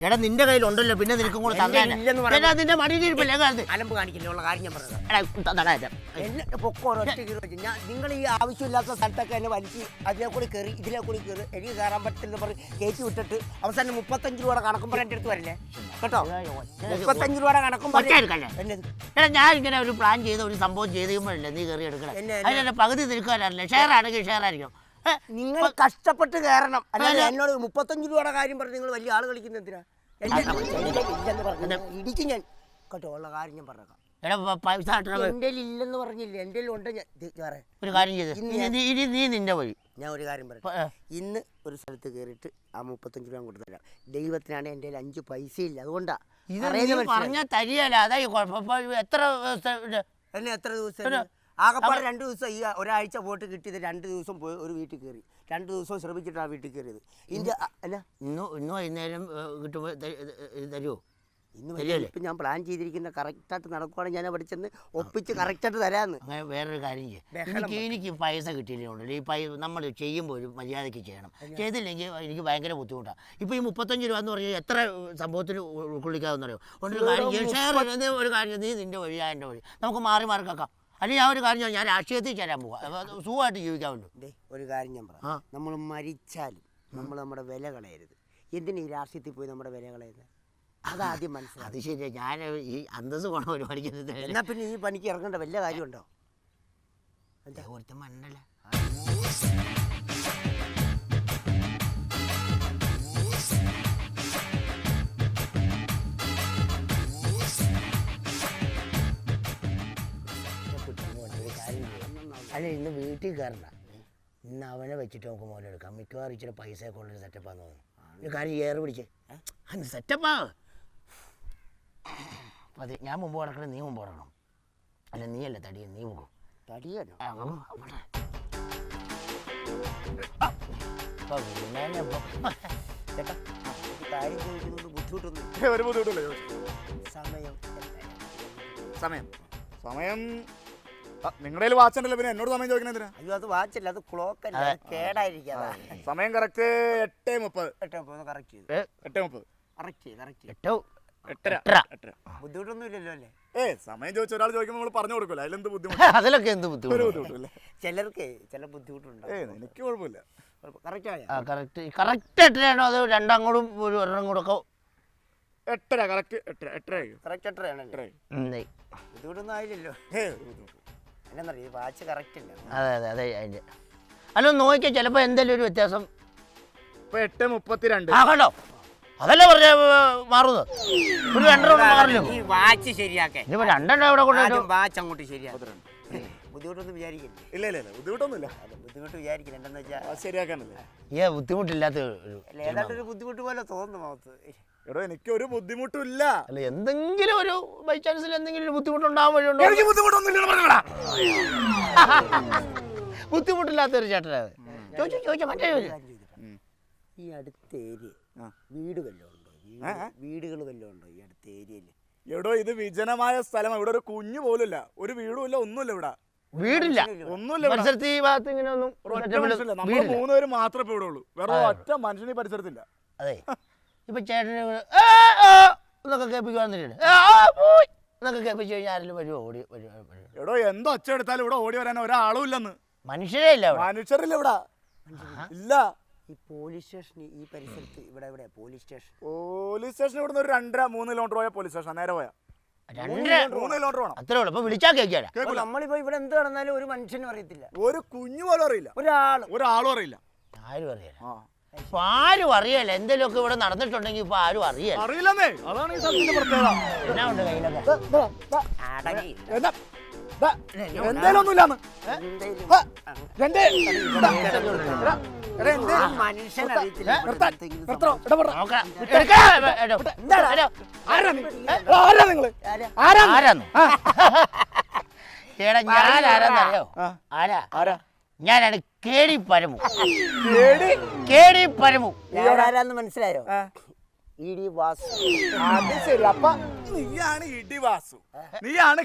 എടാ നിന്റെ കയ്യിലുണ്ടല്ലോ പിന്നെ നിനക്കും കൂടെ എന്റെ തന്നെ ഇല്ലെന്ന് പറഞ്ഞ- എടാ നിന്റെ മടിയിലിരിപ്പില്ലേ കാണുന്നത് അലമ്പ് കാണിക്കില്ല ഉള്ള കാര്യം ഞാൻ പറഞ്ഞത്. എടാ തടാ ഇത്. എന്നെ പൊക്കോ കീറി വെച്ച്. ഞാൻ നിങ്ങൾ ഈ ആവശ്യമില്ലാത്ത സ്ഥലത്തൊക്കെ എന്നെ വലിച്ച് അതിലെ കൂടി കയറി ഇതിലെ കൂടി കയറി എനിക്ക് കയറാൻ പറ്റില്ലെന്ന് പറഞ്ഞ് കയറ്റി വിട്ടിട്ട് അവസാനം മുപ്പത്തഞ്ച് രൂപയുടെ കണക്കും പറഞ്ഞ എന്റെ അടുത്ത് വരില്ലേ? കേട്ടോ? മുപ്പത്തഞ്ച് രൂപയുടെ കണക്കും? എന്നത് എടാ ഞാൻ ഇങ്ങനെ ഒരു പ്ലാൻ ചെയ്ത ഒരു സംഭവം ചെയ്ത് കഴിയുമ്പോഴല്ലേ നീ കയറി എടുക്കണം? എന്നെ- എന്നെ- അതിന്റെ പകുതി നിൽക്കാനല്ലേ ഷെയർ ആണെങ്കിൽ ഷെയർ ആയിരിക്കും നിങ്ങൾ കഷ്ടപ്പെട്ട് കയറണം. അല്ലാതെ എന്നോട് മുപ്പത്തഞ്ച് രൂപയുടെ കാര്യം പറഞ്ഞ് നിങ്ങൾ വലിയ ആൾ കളിക്കുന്ന എന്തിനാ? എന്റെ എന്റെ ഇടിക്കും ഞാൻ കേട്ടോ ഉള്ള കാര്യം ഞാൻ പറഞ്ഞേക്കാം. പൈസ എന്റെ ഇല്ലെന്ന് പറഞ്ഞില്ല? എന്റെ ഉണ്ട് ഞാൻ ഒരു കാര്യം ചെയ്ത്. നീ നിന്റെ വഴി. ഞാൻ ഒരു കാര്യം പറയാം ഇന്ന് ഒരു സ്ഥലത്ത് കയറിയിട്ട് ആ മുപ്പത്തഞ്ച് രൂപ കൊടുത്തു തരാം. ദൈവത്തിനാണ് എന്റെ അഞ്ച് പൈസ ഇല്ല അതുകൊണ്ടാ പറഞ്ഞാൽ തരികയല്ല. അതാ ഈ കുഴപ്പം. ഇപ്പൊ എത്ര ദിവസം എന്നെ എത്ര ദിവസം ആകപ്പാടെ രണ്ട് ദിവസം ഈ ഒരാഴ്ച പോയിട്ട് കിട്ടിയത് രണ്ട് ദിവസം പോയി ഒരു വീട്ടിൽ കയറി. രണ്ട് ദിവസം ശ്രമിച്ചിട്ടാണ് വീട്ടിൽ കയറിയത്. ഇന്ത്യ അല്ല. ഇന്ന് ഇന്ന് വൈകുന്നേരം കിട്ടുമ്പോൾ തരുമോ ഇന്ന്? ഇപ്പം ഞാൻ പ്ലാൻ ചെയ്തിരിക്കുന്ന കറക്റ്റായിട്ട് നടക്കുവാണെങ്കിൽ ഞാൻ അവിടെ ചെന്ന് ഒപ്പിച്ച് കറക്റ്റായിട്ട് തരാമെന്ന് അങ്ങനെ വേറൊരു കാര്യം എനിക്ക് എനിക്ക് പൈസ കിട്ടിയില്ലുണ്ടല്ലോ ഈ പൈസ നമ്മൾ ചെയ്യുമ്പോൾ ഒരു മര്യാദയ്ക്ക് ചെയ്യണം. ചെയ്തില്ലെങ്കിൽ എനിക്ക് ഭയങ്കര ബുദ്ധിമുട്ടാണ് ഇപ്പോൾ ഈ മുപ്പത്തഞ്ച് രൂപ എന്ന് പറഞ്ഞാൽ എത്ര സംഭവത്തിൽ ഉ- ഉൾക്കൊള്ളിക്കാമെന്ന് ഒരു കാര്യം ഒരു കാര്യം നീ നിന്റെ വഴി ഞാൻ എന്റെ വഴി. നമുക്ക് മാറി മാറി കേൾക്കാം. അല്ലെങ്കിൽ ഞാൻ ഒരു കാര്യം ഞാൻ രാഷ്ട്രീയത്തിൽ ചേരാൻ പോവാം. സുഖമായിട്ട് ജീവിക്കാമല്ലോ. ദേ ഒരു കാര്യം ഞാൻ ആ. പറയാം നമ്മൾ മരിച്ചാലും നമ്മൾ നമ്മുടെ വില കളയരുത്. എന്തിനാ ഈ രാഷ്ട്രീയത്തിൽ പോയി നമ്മുടെ വില കളയുന്നത് അതാദ്യം മനസ്സിലാക്കി അത് ശരിയാണ് ഞാൻ ഈ അന്തസ് ഒരു പരിപാടിക്ക് എന്നാ പിന്നെ ഈ പണിക്ക് ഇറങ്ങേണ്ട വല്ല കാര്യമുണ്ടോ? എന്താ ഒരുത്തൻ മണ്ണല്ല അല്ല ഇന്ന് വീട്ടിൽ കയറണ്ട. ഇന്ന് അവനെ വെച്ചിട്ട് നമുക്ക് മോനെ എടുക്കാം. മിക്കവാറും ഇച്ചിരി പൈസയൊക്കെ ഉള്ളൊരു സെറ്റപ്പാന്ന് തോന്നുന്നു. ഒരു കാര്യം ഏറ് പിടിച്ച്. അന്ന് സെറ്റപ്പാ അതെ ഞാൻ മുമ്പ് കിടക്കണം നീ മുമ്പ് കിടക്കണം അല്ല നീ അല്ല തടിയ നീ പോകും. ചേട്ടാ കാര്യം ചോദിക്കുന്നത് ബുദ്ധിമുട്ടൊന്നും ഒരു ബുദ്ധിമുട്ടില്ല സമയം സമയം. സമയം നിങ്ങളുടെ വാച്ച് ഉണ്ടല്ലോ പിന്നെ എന്നോട് സമയം ചോദിക്കണ എന്തിനാ? അയ്യോ അത് വാച്ചല്ല അത് ക്ലോക്ക് അല്ല അത് കേടായിരിക്കാതാ. സമയം കറക്റ്റ് എട്ട് മുപ്പത്. കറക്റ്റ് ചെയ്തു. ഏ, എട്ട് മുപ്പത്. കറക്റ്റ് ചെയ്തു കറക്റ്റ് ചെയ്തു. എട്ടോ? എട്ടര. എട്ടര. എട്ടര. ബുദ്ധിമുട്ടൊന്നും ഇല്ലല്ലോ അല്ലേ? ഏ സമയം ചോദിച്ച ഒരാൾ ചോദിക്കുമ്പോൾ നമ്മൾ പറഞ്ഞു കൊടുക്കുമല്ലോ അതിലെന്ത് ബുദ്ധിമുട്ട്? അതിലൊക്കെ എന്ത് ബുദ്ധിമുട്ട്? ചിലർക്ക് ചില ഏ ബുദ്ധിമുട്ടുണ്ടാവും എനിക്ക് കുഴപ്പമില്ല. കറക്റ്റ് എട്ടരയാണോ അത് ഒരു ഒരെണ്ണം കൂടെ ഒക്കെ? എട്ടര കറക്റ്റ് എട്ടര എട്ടര കറക്റ്റ് ബുദ്ധിമുട്ടൊന്നും ആയില്ലല്ലോ. ഏ ബുദ്ധിമുട്ട് ഈ വാച്ച് കറക്റ്റ് ഇല്ല അതെ അതെ അതെ അതിന്റെ. അല്ല നോക്കിയാൽ ചിലപ്പോൾ എന്തെങ്കിലും ഒരു വ്യത്യാസം. ഇപ്പൊ എട്ട് മുപ്പത്തിരണ്ട്. ആ കണ്ടോ? അതല്ലേ പറഞ്ഞ മാറുന്നത്? ഒരു രണ്ടെണ്ണം മാറില്ലോ? ഈ വാച്ച് ശരിയാക്കേ. ഇനിയിപ്പോൾ രണ്ടെണ്ണം എവിടെ കൊണ്ട് ആദ്യം വാച്ച് അങ്ങോട്ട് ശരിയാക്കും. ബുദ്ധിമുട്ടൊന്നും വിചാരിക്കില്ല. ഇല്ല ഇല്ല ഇല്ല ബുദ്ധിമുട്ടൊന്നുമില്ല. ബുദ്ധിമുട്ട് വിചാരിക്കില്ല. എന്താന്ന് വെച്ചാൽ അത് ശരിയാക്കാനല്ലേ? ഏ ബുദ്ധിമുട്ടില്ലാത്ത ഒരു ഏതാണ്ട് ഒരു ബുദ്ധിമുട്ട് പോലെ തോന്നുന്നു മുഖത്ത്. എടോ എനിക്ക് ഒരു ബുദ്ധിമുട്ടില്ല. അല്ല എന്തെങ്കിലും ഒരു ബൈ ചാൻസിൽ എന്തെങ്കിലും ഒരു ബുദ്ധിമുട്ടുണ്ടാകാൻ വഴിയുണ്ടോ? എനിക്ക് ബുദ്ധിമുട്ടൊന്നുമില്ലെന്ന് പറഞ്ഞോടാ. ബുദ്ധിമുട്ടില്ലാത്ത ഒരു ചേട്ടനാണ് ചോദിച്ചു ചോദിച്ചു മറ്റേ ചോദിച്ചു? ഈ അടുത്ത ഏരിയ ആ. വീട് വല്ലതും ഉണ്ടോ. വീടുകൾ വല്ലതും ഉണ്ടോ ഈ അടുത്ത ഏരിയയിൽ എടോ ഇത് വിജനമായ സ്ഥലമാണ് ഇവിടെ ഒരു കുഞ്ഞു പോലും ഇല്ല ഒരു വീടും ഇല്ല ഒന്നുമില്ല ഇവിടെ. വീടില്ല. ഒന്നുമില്ല ഇവിടെ. പരിസരത്ത് ഈ ഭാഗത്ത് ഇങ്ങനെ ഒന്നും ഒറ്റ മനുഷ്യനില്ല. നമ്മൾ വീടില്ല. മൂന്ന് പേര് മാത്രമേ ഇപ്പൊ ഇവിടെ ഉള്ളൂ. വേറെ ഒറ്റ മനുഷ്യനെ ഈ പരിസരത്തില്ല അതെ. ഇപ്പൊ ചേട്ടന് എന്നൊക്കെ കേൾപ്പിക്കുവാന്നില്ല എന്നൊക്കെ കേൾപ്പിച്ചു കഴിഞ്ഞാൽ ആരെങ്കിലും വരുമോ ഓടി? എടോ എന്തോ ഒച്ച എടുത്താലും ഇവിടെ ഓടി വരാൻ ഒരാളും ഇല്ലെന്ന്. മനുഷ്യരേ ഇല്ല അവിടെ മനുഷ്യരില്ല ഇവിടെ. ഇല്ല. ഈ പോലീസ് സ്റ്റേഷൻ ഈ പരിസരത്ത് ഇവിടെ ഇവിടെ പോലീസ് സ്റ്റേഷൻ. പോലീസ് സ്റ്റേഷൻ ഇവിടുന്ന് ഒരു രണ്ടര മൂന്ന് കിലോമീറ്റർ പോയാൽ പോലീസ് സ്റ്റേഷൻ നേരെ പോയാ. രണ്ടര മൂന്ന് കിലോമീറ്റർ വേണം അത്രേ ഉള്ളൂ. അപ്പൊ വിളിച്ചാൽ കേൾക്കാല നമ്മളിപ്പോ ഇവിടെ എന്ത് നടന്നാലും ഒരു മനുഷ്യനും അറിയത്തില്ല. ഒരു കുഞ്ഞു പോലും അറിയില്ല. ഒരാളും. ഒരാളും അറിയില്ല. ആരും അറിയില്ല. ആ. ഇപ്പൊ ആരും അറിയല്ല. എന്തെങ്കിലുമൊക്കെ ഇവിടെ നടന്നിട്ടുണ്ടെങ്കിൽ ഇപ്പൊ ആരും അറിയല്ല. അറിയില്ലെന്നേ. അതാണ് ഈ സ്ഥലത്തിന്റെ പ്രത്യേകത. എന്നാ ഉണ്ട് കയ്യിലൊക്കെ. അടങ്ങി ആരാ ഞാൻ ആരാന്നറിയോ? ആരാ? ആരാ? ഞാനാണ് കേടി പരമു. കേടി? കേടി പരമു. ആരാന്ന് മനസ്സിലായോ? ഇടി ഇ ഡി വാസ്. അത് ശരി അപ്പൊ നീയാണ് ഇടിവാസു നീയാണ്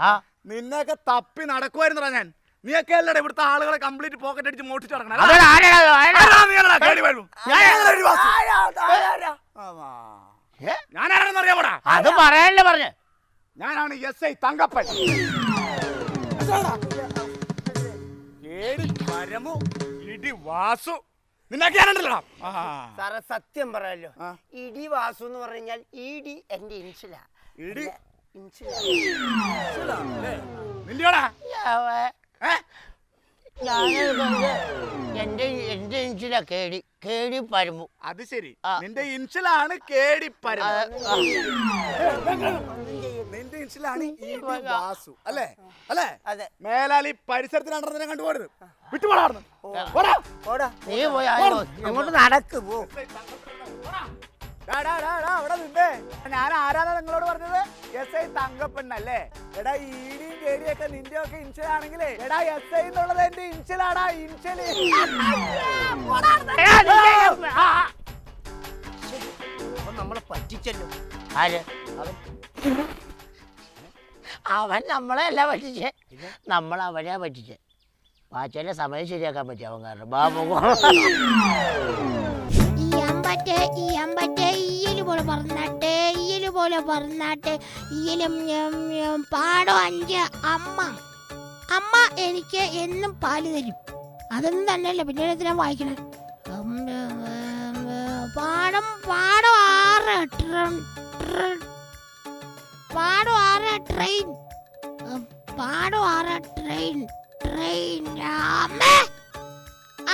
ആ. നിന്നെയൊക്കെ തപ്പി നടക്കുമായിരുന്നടാ ഞാൻ. നീയൊക്കെ അല്ലടാ ഇവിടുത്തെ ആളുകളെ കംപ്ലീറ്റ് പോക്കറ്റ് അടിച്ച് മോട്ടിച്ച് കേടി അറിയാമോടാ? അത് പറയാനല്ലേ പറഞ്ഞേ. ഞാനാണ് എസ് ഐ തങ്കപ്പൻ. കേടി പരമു ഇടി വാസു. നിന്നൊക്കെ ഞാനുണ്ടല്ലോ ആ സാറേ സത്യം പറയാലോ. ഇടി വാസു എന്ന് പറഞ്ഞാൽ ഇടി എന്റെ ഇൻഷില. ഇടി? ഇൻഷില. നിന്റെയോടാ ഏ? എന്റെ എന്റെ ഇഞ്ചില കേടി കേടി പരമു. അത് ശരി. നിന്റെ ഇൻഷിലാണ് കേടി പരമു. ആ, ഈ വാസു. അല്ലേ? അല്ലേ? അതെ. മേലാൽ ഈ പരിസരത്തിലാണ്ടെന്നെ കണ്ടുപോരുത്. വിട്ടുപോടാർന്ന്. ഓടാ നീ പോയി അങ്ങോട്ട് നടക്ക് പോ. അവിടെ നിന്നേ ഞാൻ ആരാണ് നിങ്ങളോട് പറഞ്ഞത്? എസ് ഐ തങ്കപ്പെണ്ണല്ലേ? എടാ ഈടിയും കേടിയൊക്കെ നിന്റെ ഒക്കെ ഇൻഷലാണെങ്കിലേ എടാ എസ് ഐ എന്നുള്ളത് എന്റെ ഇൻഷലാടാ ഇൻഷൽ അപ്പൊ നമ്മളെ പറ്റിച്ചല്ലോ. ആര്? അവൻ. നമ്മളെ അല്ല പറ്റിച്ചേ. നമ്മൾ അവനെ പറ്റിച്ചേ. പാച്ചന്റെ സമയം ശരിയാക്കാൻ പറ്റി അവൻ കാരണം. ബാബു ഈ അമ്പറ്റെ ഈ അമ്പറ്റെ ഈയൽ പോലെ പറന്നാട്ടെ ഈയൽ പോലെ പറന്നാട്ടെ ഈയലും പാടോ അഞ്ച് അമ്മ. അമ്മ എനിക്ക് എന്നും പാൽ തരും. അതൊന്നും തന്നെയല്ല പിന്നെ എന്തിനാ വായിക്കണേ? പാടം പാടം ആറ്. ട്ര- ട്ര- പാടം ആരാ ട്രെയിൻ ഉം, ആരാ ട്രെയിൻ ട്രെയിൻ അമ്മേ!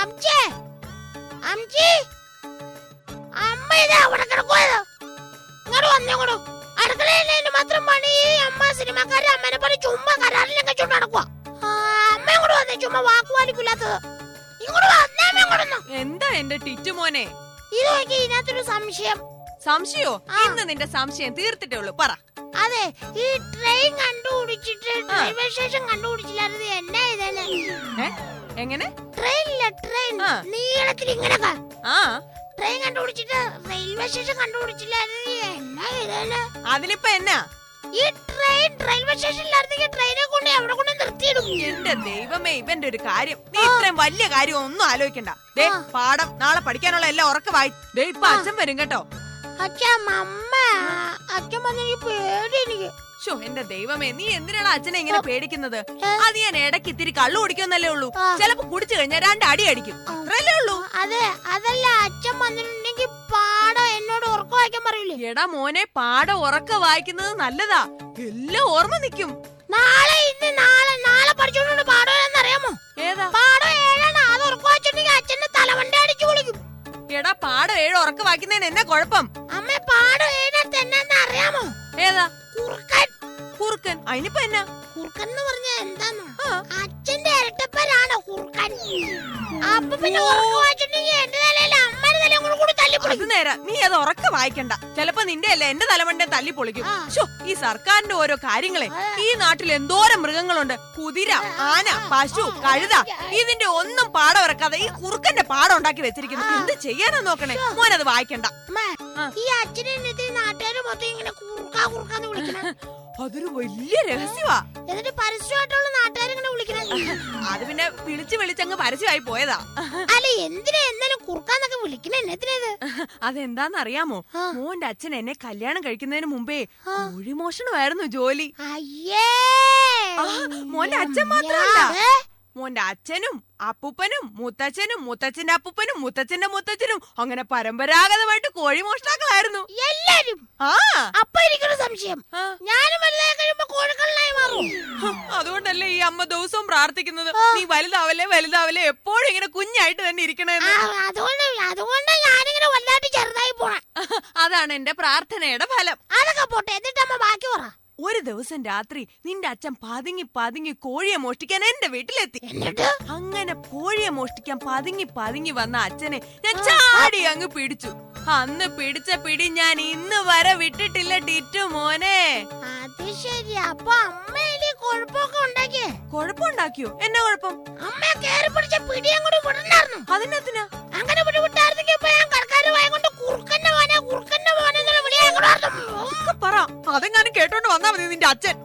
അംജി അമ്മച്ചി! അമ്മ ഇതാ അവിടെ കിടക്കുവായത് ഇങ്ങോട്ട് വന്നേ ഇങ്ങോട്ട് അടുക്കളയിൽ മാത്രം പണി അമ്മ സിനിമക്കാരെ അമ്മനെ പണി ചുമ്മാ കരാറിലും വെച്ചോണ്ട് നടക്കുക അമ്മ ഇങ്ങോട്ട് വന്നേ? ചുമ്മാ വാക്കുവാലിക്കില്ലാത്തത് ഇങ്ങോട്ട് വന്നേ. ഇങ്ങോട്ടൊന്നും. എന്താ എന്റെ ടിറ്റു മോനെ? ഇത് നോക്കി ഇതിനകത്തൊരു സംശയം. സംശയോ. ഇന്ന് നിന്റെ സംശയം തീർത്തിട്ടേ ഉള്ളൂ. പറ. അതെ ഈ ട്രെയിൻ കണ്ടുപിടിച്ചിട്ട് റെയിൽവേ സ്റ്റേഷൻ കണ്ടുപിടിച്ചില്ലാത്തത് എന്നാ ഇതല്ലേ? എങ്ങനെ? ട്രെയിനില്ല ട്രെയിൻ. നീളത്തിൽ ഇങ്ങനെ ആ. ട്രെയിൻ കണ്ടുപിടിച്ചിട്ട് റെയിൽവേ സ്റ്റേഷൻ കണ്ടുപിടിച്ചില്ലാത്തത് എന്നാ ഇതല്ലേ? അതിലിപ്പോ എന്നാ? ഈ ട്രെയിൻ റെയിൽവേ സ്റ്റേഷനിലായിരുന്നെങ്കിൽ ട്രെയിനെ കൊണ്ട് എവിടെ കൊണ്ട് നിർത്തിയിടും. എന്റെ ദൈവമേ ഇവന്റെ ഒരു കാര്യം. നീ ഇത്രയും വലിയ കാര്യം ഒന്നും ആലോചിക്കണ്ട. ദേ പാഠം. നാളെ പഠിക്കാനുള്ള എല്ലാം ഉറക്കമായി ദേ ഇപ്പൊ അച്ഛൻ വരും കേട്ടോ. ഷോ എന്റെ ദൈവമേ നീ എന്തിനാണ് അച്ഛനെ ഇങ്ങനെ പേടിക്കുന്നത്? അത് ഞാൻ ഇടയ്ക്ക് ഇത്തിരി കള്ളു കുടിക്കുന്നല്ലേ ഉള്ളൂ. ചിലപ്പോ കുടിച്ചു കഴിഞ്ഞാൽ രണ്ട് അടി അടിക്കും. അത്രല്ലേ ഉള്ളൂ. അതെ അതല്ല അച്ഛൻ വന്നിട്ടുണ്ടെങ്കിൽ പാടം എന്നോട് ഉറക്കം വായിക്കാൻ പറയില്ലേ? എടാ മോനെ പാടം ഉറക്ക വായിക്കുന്നത് നല്ലതാ. എല്ലാം ഓർമ്മ നിക്കും നാളെ ഇന്ന് നാളെ നാളെ പഠിച്ചോണ്ട് പാടം എന്നറിയാമോ ഏതാ? പാടം എടാ പാടം ഏഴ് ഉറക്കെ വായിക്കുന്നതിന് എന്നാ കുഴപ്പം? അമ്മ പാടം എന്നാന്ന് അറിയാമോ? ഏതാ? കുറുക്കൻ. കുറുക്കൻ. അതിനിപ്പോ എന്നാ? കുറുക്കൻ എന്ന് പറഞ്ഞാ എന്താന്നോ. അച്ഛന്റെ ഇരട്ടപ്പനാണോ കുറുക്കൻ? അപ്പൊ പിന്നെ അത് നേരാ. നീ അത് ഉറക്ക വായിക്കണ്ട. ചിലപ്പോ നിന്റെ അല്ല എന്റെ തലമണ്ടെ തല്ലി പൊളിക്കും. ശോ ഈ സർക്കാരിന്റെ ഓരോ കാര്യങ്ങളെ. ഈ നാട്ടിൽ എന്തോരം മൃഗങ്ങളുണ്ട്. കുതിര ആന പശു കഴുത ഇതിന്റെ ഒന്നും പാടം ഇറക്കാതെ ഈ കുറുക്കന്റെ പാടം ഉണ്ടാക്കി വെച്ചിരിക്കുന്നു. എന്ത് ചെയ്യാനാ നോക്കണേ? മോനത് വായിക്കണ്ട. അമ്മ, ആ. ഈ അച്ഛനെ എന്നിട്ട് നാട്ടുകാർ മൊത്തം ഇങ്ങനെ കുറുക്കാ കുറുക്കാന്ന് വിളിക്കണം. അതൊരു വലിയ രഹസ്യമാ എന്നിട്ട് പരസ്യമായിട്ടുള്ള നാട്ടുകാർ ഇങ്ങനെ വിളിക്കണം അത് പിന്നെ വിളിച്ചു വിളിച്ചങ്ങ് പരസ്യമായി പോയതാ. അല്ല എന്തിനാ എന്നാലും കുറുക്കാന്നൊക്കെ വിളിക്കണ? എന്നത്തിനത്? അതെന്താന്ന് അറിയാമോ മോന്റെ അച്ഛൻ എന്നെ കല്യാണം കഴിക്കുന്നതിന് മുമ്പേ കോഴിമോഷണമായിരുന്നു ജോലി. അയ്യേ! മോന്റെ അച്ഛൻ മാത്രമല്ല. മോന്റെ അച്ഛനും അപ്പൂപ്പനും മുത്തച്ഛനും മുത്തച്ഛന്റെ അപ്പൂപ്പനും മുത്തച്ഛന്റെ മുത്തച്ഛനും അങ്ങനെ പരമ്പരാഗതമായിട്ട് കോഴിമോഷ്ടാക്കളായിരുന്നു എല്ലാരും? ആ. അപ്പൊ എനിക്കൊരു സംശയം. ആ. ഞാനും വലുതായി കഴിയുമ്പോ കോഴിക്കള്ളനായി മാറും. അതുകൊണ്ടല്ലേ ഈ അമ്മ ദിവസവും പ്രാർത്ഥിക്കുന്നത്. നീ വലുതാവല്ലേ വലുതാവല്ലേ എപ്പോഴും ഇങ്ങനെ കുഞ്ഞായിട്ട് തന്നെ ഇരിക്കണേന്ന്. അതുകൊണ്ട് അതുകൊണ്ടാ ഞാനിങ്ങനെ വല്ലാണ്ട് ചെറുതായി പോണേ. അതാണ് എന്റെ പ്രാർത്ഥനയുടെ ഫലം. അതൊക്കെ പോട്ടെ എന്നിട്ട് അമ്മ ബാക്കി പറ. ഒരു ദിവസം രാത്രി നിന്റെ അച്ഛൻ പതുങ്ങി പതുങ്ങി കോഴിയെ മോഷ്ടിക്കാൻ എന്റെ വീട്ടിലെത്തി. അങ്ങനെ കോഴിയെ മോഷ്ടിക്കാൻ പതുങ്ങി പതുങ്ങി വന്ന അച്ഛനെ ഞാൻ ചാടി അങ്ങ് പിടിച്ചു. അന്ന് പിടിച്ച പിടി ഞാൻ ഇന്ന് വരെ വിട്ടിട്ടില്ല ടിറ്റു മോനെ. അത് ശരി. അപ്പൊ അമ്മയിൽ കുഴപ്പമൊക്കെ ഉണ്ടാക്കിയേ? കുഴപ്പമുണ്ടാക്കിയോ എന്നെ കുഴപ്പം? അമ്മ കേറി പിടിച്ച പിടി അങ്ങോട്ട് വിടണ്ടായിരുന്നു. അതിനെത്തിനാ അങ്ങനെ വിട്ടായിരുന്നെങ്കിൽ ഞാൻ കടക്കാര് വായ കൊണ്ട് കുറുക്കന്റെ മോനെ കുറുക്കന്റെ മോനെ പറ. അതെങ്ങാനും കേട്ടോണ്ട് വന്നാ മതി നിന്റെ അച്ഛൻ.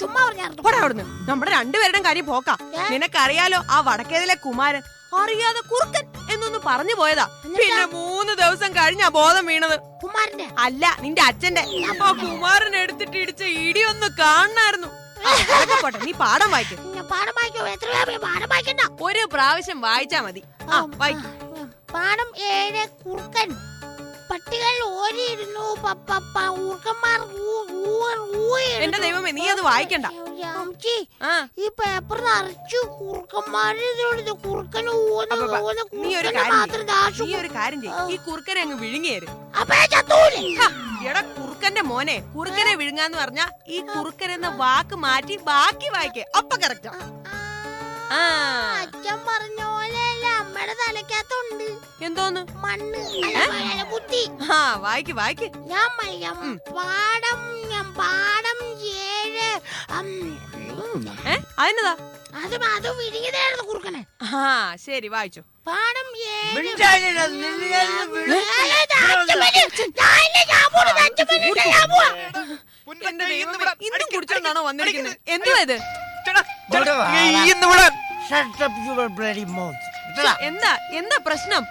ചുമ്മാ പറഞ്ഞായിരുന്നു നമ്മുടെ രണ്ടുപേരുടെയും കാര്യം പോക്കാം. നിനക്കറിയാലോ ആ വടക്കേതിലെ കുമാരൻ അറിയാതെ കുറുക്കൻ എന്നൊന്ന് പറഞ്ഞു പോയതാ. പിന്നെ മൂന്ന് ദിവസം കഴിഞ്ഞാ ബോധം വീണത്. കുമാരന്റെ? അല്ല നിന്റെ അച്ഛന്റെ. ആ കുമാരൻ എടുത്തിട്ട് ഇടിച്ച ഇടിയൊന്ന് കാണണായിരുന്നു. ആ, അതൊക്കെ പോട്ടെ നീ പാഠം വായിക്കും. ഒരു പ്രാവശ്യം വായിച്ചാ മതി. ആ വായിക്കും. പാഠം ഏഴ് കുറുക്കൻ. പട്ടികൾ ഓരിയിരുന്നു ഊർക്കന്മാർ. എന്റെ ദൈവമേ നീ അത് വായിക്കണ്ട. ഈ പേപ്പർ നിറച്ചു കുറുക്കന്മാര്. കുറുക്കന് നീ ഒരു കാര്യം നീ ഒരു കാര്യം ചെയ്യ്. ഈ കുറുക്കനെ അങ്ങ് വിഴുങ്ങിയേര്. എടാ കുറുക്കന്റെ മോനെ കുറുക്കനെ വിഴുങ്ങാന്ന് പറഞ്ഞ ഈ കുറുക്കൻ എന്ന വാക്ക് മാറ്റി ബാക്കി വായിക്കേ. അപ്പൊ കറക്റ്റാ അച്ഛൻ പറഞ്ഞ അമ്മയുടെ തലക്കകത്തുണ്ട് എന്തോന്ന്? മണ്ണ്. കുത്തി. ആ വായിക്ക് വായിക്ക്. ഞാൻ പറയാം പാടം ഞാൻ പാടം ഏഴ് അതിനതാ കുറുക്കനെ. ആ ശരി വായിച്ചു. പാടം ഇന്നും എന്തുവാ ഇത്? എന്താ എന്താ പ്രശ്നം?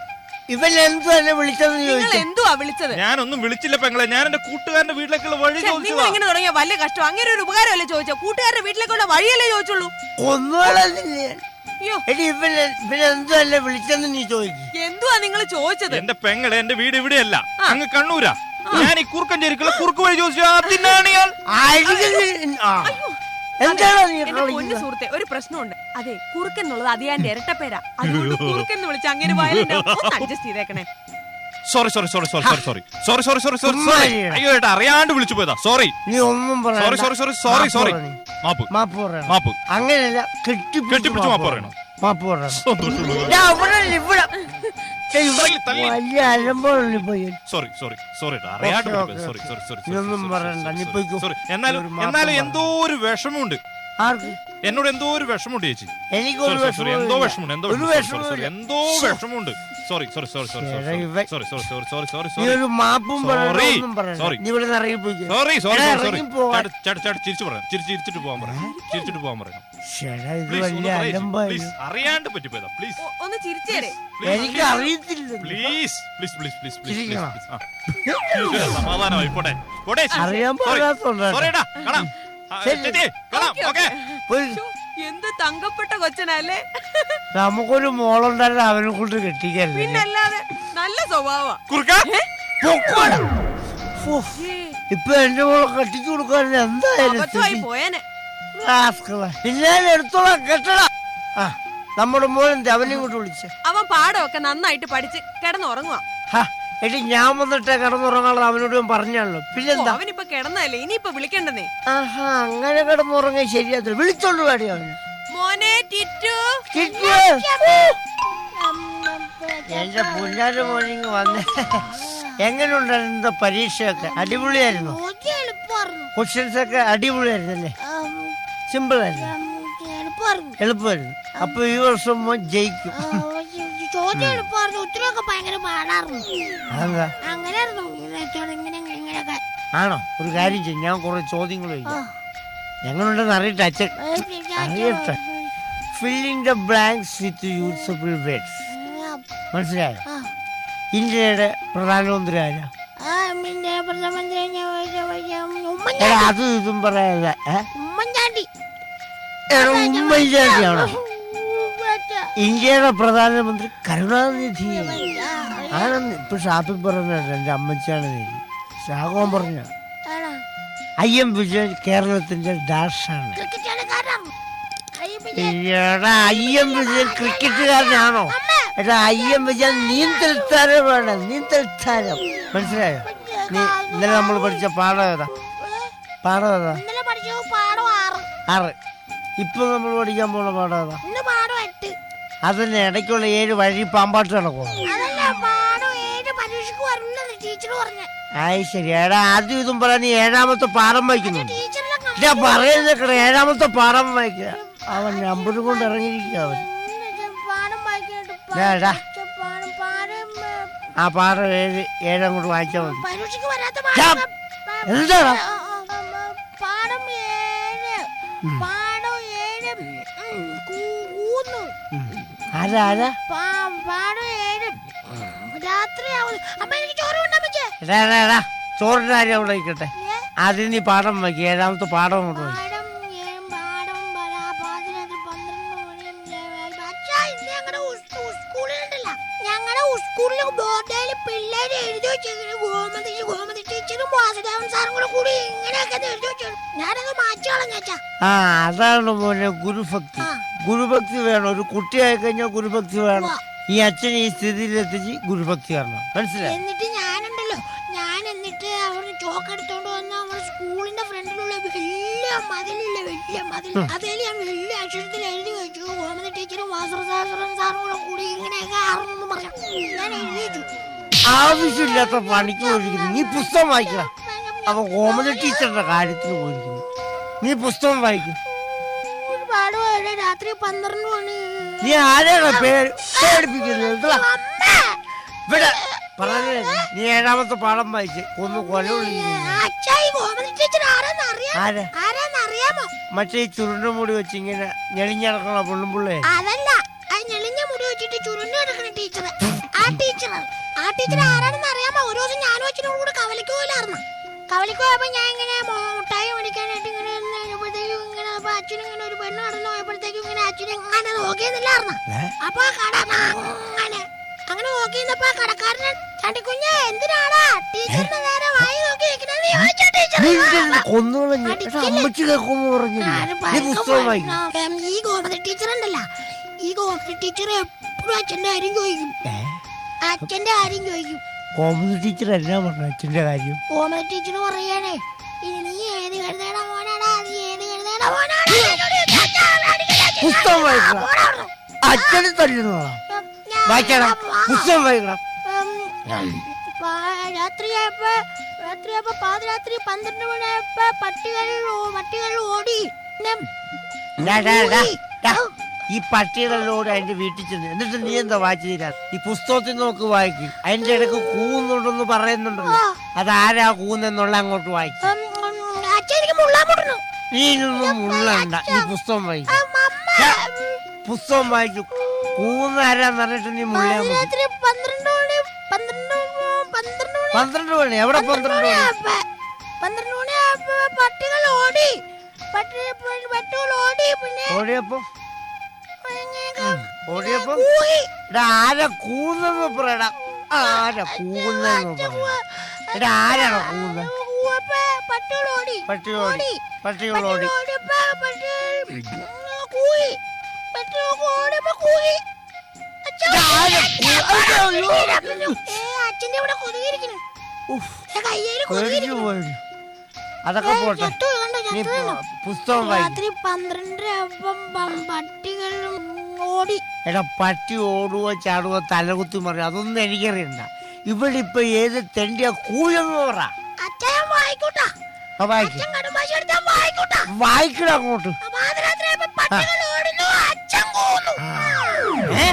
ഇവൻ എന്തു തന്നെ വിളിച്ചതെന്ന് നിങ്ങൾ ചോദിച്ചു? എന്തുവാ വിളിച്ചത്? ഞാനൊന്നും വിളിച്ചില്ല പെങ്ങളെ. ഞാൻ എന്റെ കൂട്ടുകാരന്റെ വീട്ടിലേക്കുള്ള വഴി ഛെ, നിങ്ങൾ ചോദിച്ചതാ. ഇങ്ങനെ തുടങ്ങിയ വലിയ കഷ്ടം? അങ്ങനെ ഒരു ഉപകാരമല്ലേ ചോദിച്ചോ? കൂട്ടുകാരുടെ വീട്ടിലേക്കുള്ള വഴിയല്ലേ ചോദിച്ചുള്ളൂ. ഒന്നുകളഞ്ഞില്ലേ അയ്യോ. എടി ഇവൻ ഇവൻ എന്തു തന്നെ നീ ചോദിക്കും. എന്തുവാ നിങ്ങൾ ചോദിച്ചത്? എന്റെ പെങ്ങളെ എന്റെ വീട് ഇവിടെയല്ല. അങ്ങ് കണ്ണൂരാ. ഞാൻ ഈ കുറുക്കഞ്ചേരിക്കുള്ള കുറുക്ക് വഴി ചോദിച്ചു അതിനാണ് ഇയാൾ എന്താണ് നീ എന്റെ പൊന്നു കളിക്കുന്നത് സുഹൃത്തെ ഒരു പ്രശ്നമുണ്ട്. അതെ കുറുക്കൻ എന്നുള്ളത് അതിയാന്റെ ഇരട്ടപ്പേരാ അതുകൊണ്ട് കുറുക്കൻ എന്ന് വിളിച്ച് അങ്ങനെ വയലന്റ് ഒന്ന് അഡ്ജസ്റ്റ് ചെയ്തേക്കണേ. Sorry sorry sorry sorry sorry sorry sorry sorry sorry sorry sorry. അയ്യോ ഏട്ടാ അറിയാണ്ട് വിളിച്ചു പോയതാ. സോറി നീ ഒന്നും sorry sorry sorry sorry sorry മാപ്പ് മാപ്പ്. പറയണം. മാപ്പ്. അങ്ങനെയല്ല കെട്ടിപ്പിടിച്ച് കെട്ടിപ്പിടിച്ച് മാപ്പ് പറയണം. മാപ്പ് പറയണം. സന്തോഷമുള്ളത് ഞാൻ ഇവിടെ ഇല്ല, ഇവിടെ. വലിയ പോയി. സോറി സോറി സോറി അറിയാണ്ട് സോറി സോറി സോറി ഇതൊന്നും പറയണ്ട, നീ പോയിക്കോ. സോറി എന്നാലും ഒരു മാപ്പ് എന്നാലും പറ. എന്തോ ഒരു വിഷമമുണ്ട്. ആർക്ക്? എന്നോട് എന്തോ ഒരു വിഷമമുണ്ട് ചേച്ചി. എനിക്കൊരു എന്തോ വിഷമമുണ്ട് എന്തോ ഒരു വിഷമമുണ്ട്. എന്തോ വിഷമമുണ്ട്. സോറി സോറി സോറി സോറി എടാ, സോറി ഇവൻ- sorry sorry sorry sorry sorry നീ ഒരു മാപ്പും പറയണ്ട Sorry. ഒന്നും പറയണ്ട. Sorry. നീ ഇവിടെ നിന്ന് ഇറങ്ങി പോയിക്കോ സോറി സോറി എടാ, സോറി ഇറങ്ങി പോവാൻ. ചേട്ടാ ചേട്ടാ ചിരിച്ചു പറയാം ചിരിച്ച് ചിരിച്ചിട്ട് പോകാൻ പറയാം ചിരിച്ചിട്ട് പോകാൻ പറയാം ചേട്ടാ ഇത് പ്ലീസ് ഒന്ന് വലിയ പറയ്. അലമ്പായി പ്ലീസ് അറിയാണ്ട് പറ്റിപ്പോയതാ. പ്ലീസ് ഒ- ഒന്ന് ചിരിച്ചേരെ എനിക്ക് അറിയത്തില്ല please please please please please ചിരിക്കണോ? സമാധാനമായി. പോട്ടെ. പോട്ടെ അറിയാൻ പാടാത്തോണ്ടാണ്. സോറി ഏട്ടാ കാണാം. ആ, ശരി. ചേച്ചി കാണാം. Okay, okay. പോയി. ശ്ശോ, എന്ത് തങ്കപ്പെട്ട കൊച്ചനല്ലേ? നമുക്കൊരു മോളുണ്ടായിരുന്നു അവനെ കൊണ്ട് കെട്ടിക്കല്ലേ? പിന്നല്ലാതെ നല്ല സ്വഭാവ കുറുക്ക. പൊക്കോടാ. ഉഫ്. ഇപ്പൊ എന്റെ മോളെ കെട്ടിച്ചു കൊടുക്കാൻ എന്തായാലും സ്ഥിതി. പോയേനെ. ഞാൻ എടുത്തോളാം കെട്ടടാ. ആ നമ്മുടെ മോനെന്ത് അവനെ ഇങ്ങോട്ട് വിളിച്ച്. അവൻ പാടമൊക്കെ നന്നായിട്ട് പഠിച്ച് കിടന്നുറങ്ങുക ഹാ എടി ഞാൻ വന്നിട്ട് കിടന്നുറങ്ങാനുള്ള അവനോട് ഞാൻ പറഞ്ഞാണല്ലോ. പിന്നെന്താ? അവനിപ്പോ കിടന്നല്ലേ ഇനിയിപ്പോ വിളിക്കണ്ടെന്നേ. ആഹാ അങ്ങനെ കിടന്നുറങ്ങാൻ ശരിയാത്തില്ല വിളിച്ചോണ്ട് പാടി അവന്. മോനെ ടിറ്റു. കിട്ടിയോ? എന്റെ പുല്ലാന്റെ മോനിങ് വന്ന്. എങ്ങനെയുണ്ടായിരുന്നു പരീക്ഷയൊക്കെ? അടിപൊളിയായിരുന്നു? ക്വസ്റ്റ്യൻസ് ഒക്കെ അടിപൊളിയായിരുന്നല്ലേ? സിമ്പിൾ അല്ലേ എളുപ്പമായിരുന്നു. അപ്പൊ ഈ വർഷം മോൻ ജയിക്കും. ആ, ചോദ്യം എളുപ്പമായിരുന്നു. ഉത്തരവൊക്കെ ഭയങ്കര പാടായിരുന്നു. അതെന്താ? അങ്ങനെയായിരുന്നു. ഇങ്ങനെ ഇങ്ങനെയൊക്കെ. ആണോ? ഒരു കാര്യം ചെയ്യും. ഞാൻ കുറെ ചോദ്യങ്ങൾ ഞങ്ങളുണ്ടെന്ന് ചോദിക്കാം എങ്ങനെയുണ്ടെന്ന് അറിയട്ടെ അച്ഛൻ. അറിയട്ടെ. Filling the blanks with usable words മനസ്സിലായോ. ഇന്ത്യയുടെ പ്രധാനമന്ത്രി ആരാ? അതും ഇതും പറയാതെ? ഉമ്മൻചാണ്ടി. ഉമ്മൻചാണ്ടിയാണോ? ഇന്ത്യയുടെ പ്രധാനമന്ത്രി കരുണാനിധി. ആണെന്ന് ഇപ്പൊ ഷാപ്പിൽ പറഞ്ഞത് എന്റെ അമ്മച്ചാണ് നീതി ഷാഗോൻ പറഞ്ഞ? ഐ എം വിജയൻ കേരളത്തിന്റെ ഡാഷാണ്. I M Vijayan. ക്രിക്കറ്റുകാരനാണോ? എടാ ഐ എം വിജയൻ നീന്തൽ താരമാണ് നീന്തൽ താരം മനസ്സിലായോ? നീ ഇന്നലെ നമ്മൾ പഠിച്ച പാഠം ഏതാ? പാഠം ഏതാ? ഇന്നലെ പഠിച്ച പാഠം ആറ്. ആറ്. ഇപ്പൊ നമ്മൾ പഠിക്കാൻ പോണ പാഠം ഏതാ? ഇന്ന് പാഠം എട്ട്. അതിന് ഇടയ്ക്കുള്ള ഏഴ് വഴി പാമ്പാട്ട് നടക്കും അതല്ല പാടം ഏഴ് പരീക്ഷക്ക് വരില്ലെന്ന് ടീച്ചർ പറഞ്ഞു. ആയി ശരി. ഏടാ ആദ്യം ഇതും പറയാൻ നീ ഏഴാമത്തെ പാഠം വായിക്കുന്നുണ്ട് ഞാൻ പറയുന്നത് ഏഴാമത്തെ പാഠം വായിക്കുക. അവൻ നമ്പർ കൊണ്ട് ഇറങ്ങിയിരിക്കുക അവൻ. വായിക്കാനായിട്ട്. പാടം പാടം ആ പാറ ഏഴ് ഏഴങ്ങോട്ട് വായിച്ചാൽ മതി. പരീക്ഷക്ക് വരാത്ത ഞാൻ- എന്താടാ ആ, ആ, ആ, ആ, പാടം ഏഴ്. ഉം, കൂ- കൂന്നു. ആരാ ആരാ? പാ- പാടം ഏഴ്. രാത്രിയാവുന്നു അപ്പൊ എനിക്ക് ചോറ് കൊണ്ടാ എടാ എടാ എടാ. ചോറിന്റെ കാര്യം അവിടെ നിൽക്കട്ടെ. ആദ്യം നീ പാഠം വയ്ക്കുക ഏഴാമത്തെ പാഠം കൊണ്ട് വയ്ക്കും. ഏഴ് പാതിരാത്രി പന്ത്രണ്ട് അച്ഛാ ഇന്ന് ഞങ്ങളുടെ സ്കൂളിലുണ്ടല്ല ഞങ്ങളുടെ സ്കൂളിൽ ബോർഡിൽ പിള്ളേര് എഴുതി വെച്ചിരിക്കുന്നു. ഗോമതി ഗോമതി ടീച്ചറും വാസുദേവൻ സാറും കൂടെ കൂടി ഇങ്ങനെയൊക്കെ എഴുതി വെച്ചു. ഞാനത് മാറ്റി കളഞ്ഞാച്ചാ ആ അതാണ് മോനെ ഗുരുഭക്തി. ഗുരുഭക്തി വേണം. ഒരു കുട്ടിയായി കഴിഞ്ഞാൽ ഗുരുഭക്തി വേണം. ഈ അച്ഛൻ ഈ സ്ഥിതിയിലെത്തിച്ച് ഗുരുഭക്തി വരണം. മനസ്സിലായി? എന്നിട്ട് ഞാനുണ്ടല്ലോ. ഞാൻ എന്നിട്ട് അവിടെ ചോക്ക് എടുത്തോണ്ട് വന്ന് നമ്മുടെ സ്കൂളിന്റെ ഫ്രണ്ടിലുള്ള വലിയ മതിലുള്ള വലിയ മതിൽ. അതിൽ ഞാൻ ആവശ്യമില്ലാത്ത പണിക്ക് പോയിരിക്കുന്നു. നീ പുസ്തകം വായിക്കണം അപ്പൊ കോമഡി ടീച്ചറുടെ കാര്യത്തിൽ പോയിരിക്കുന്നു. നീ പുസ്തകം വായിക്കും. ഒരുപാട് പേര് രാത്രി പന്ത്രണ്ട് മണി. നീ ആരെയാണ് പേര് പേടിപ്പിക്കുന്നത്? ഇവിടെ പറഞ്ഞു നീ ഏഴാമത്തെ പാഠം വായിച്ച് ഒന്ന് കൊല മറ്റേ ചുരുണ്ട മുടി വെച്ച് ഇങ്ങനെ ഞെളിഞ്ഞടക്കണ പുള്ളും അതല്ല മുടി വെച്ചിട്ട് ചുരുണ്ട് കിടക്കുന്ന ടീച്ചർ ആ ടീച്ചർ ആ ടീച്ചർ ആരാണെന്ന് അറിയാമോ? ഒരു ദിവസം ഞാനും അച്ഛനോട് കൂടെ കവലയ്ക്ക് പോയില്ലായിരുന്നു? കവലയ്ക്ക് പോയപ്പോ ഞാൻ ഇങ്ങനെ മുട്ടായി മേടിക്കാനായിട്ട് ഇങ്ങനെ അപ്പോഴത്തേക്കും ഇങ്ങനെ അപ്പൊ അച്ഛനും ഇങ്ങനെ ഒരു പെണ്ണ് കടന്നു പോയപ്പോഴത്തേക്കും ഇങ്ങനെ അച്ഛനെ അങ്ങനെ നോക്കിയെന്നില്ലായിരുന്നു അപ്പൊ കട അങ്ങനെ അങ്ങനെ നോക്കിയിരുന്നപ്പോ ആ കടക്കാരൻ ചണ്ടിക്കുഞ്ഞ് എന്തിനാടാ ടീച്ചറിന്റെ നേരെ വായി നോക്കി ചോദിച്ചു ടീച്ചർ? ഈ ഗോമതി ടീച്ചർ ഉണ്ടല്ല. ഈ കോമഡി ടീച്ചർ എപ്പോഴും അച്ഛന്റെ കാര്യം ചോദിക്കും. അച്ഛന്റെ കാര്യം ചോദിക്കും. കോമഡി ടീച്ചർ എന്നാ പറഞ്ഞു അച്ഛന്റെ കാര്യം. കോമഡി ടീച്ചർ പറയണേ ഇനി നീ ഏത് കരുതേടാ മോനാടാ നീ ഏത് കരുതേടാ മോനാടാ. അച്ഛനെ തല്ലുന്നതാ. വായിക്കണം. പുസ്തകം വായിക്കണം? രാത്രിയായപ്പോ രാത്രിയായപ്പോ പാതിരാത്രി പന്ത്രണ്ട് മണിയായപ്പോ പട്ടികൾ പട്ടികൾ ഓടി. ഡാ. ഈ പട്ടികളിലൂടെ അതിന്റെ വീട്ടിൽ ചെന്ന്. എന്നിട്ട് നീ എന്താ വായിച്ചു തീരാ ഈ പുസ്തകത്തിൽ നോക്ക് വായിക്കും. അതിന്റെ ഇടയ്ക്ക് കൂന്നുണ്ടെന്ന് പറയുന്നുണ്ടല്ലോ. അതാരാ കൂന്നെന്നുള്ള അങ്ങോട്ട് വായിക്കും. നീ ഇതൊന്നും മുള്ളണ്ട. നീ പുസ്തകം വായിക്കും. അമ്മ. പുസ്തകം വായിച്ചു. കൂന്ന് ആരാന്ന് പറഞ്ഞിട്ട് നീ മുള്ള. പന്ത്രണ്ട് മണി എവിടെ പന്ത്രണ്ട് മണി പന്ത്രണ്ട് മണി പട്ടികൾ ഓടി. പട്ടികൾ ഓടി പിന്നെ ഓടിയപ്പോ? ഓടിയപ്പോ? ആരാ കൂന്നെന്ന് പറയടാ? ആരാ കൂന്നെന്ന് പറയടാ? ആരാണ് കൂന്ന്? പട്ടികളോടി പട്ടികൾ ഓടി. പട്ടികൾ ഓടി. പട്ടികൾ ഓടി. ഓടിയപ്പോ പട്ടികൾ കൂയി കൂയി അച്ഛാ, ആരാ കൂ- അയ്യോ, അയ്യോ. ഏ, അച്ഛന്റെ ഇവിടെ കൊതുകിരിക്കുന്നു. കയ്യേൽ അതൊക്കെ പോട്ടെ. നീ പുസ്തകം രാത്രി പന്ത്രണ്ടരപ്പം പട്ടികളും ഓടി. എടാ പട്ടി ഓടുവോ ചാടുവോ തലകുത്തി മറി അതൊന്നും എനിക്കറിയണ്ട. ഇവിടെ ഇപ്പൊ ഏത് തെണ്ടിയ കൂയെന്ന് പറ. വായിക്കട അങ്ങോട്ട്. ഏ?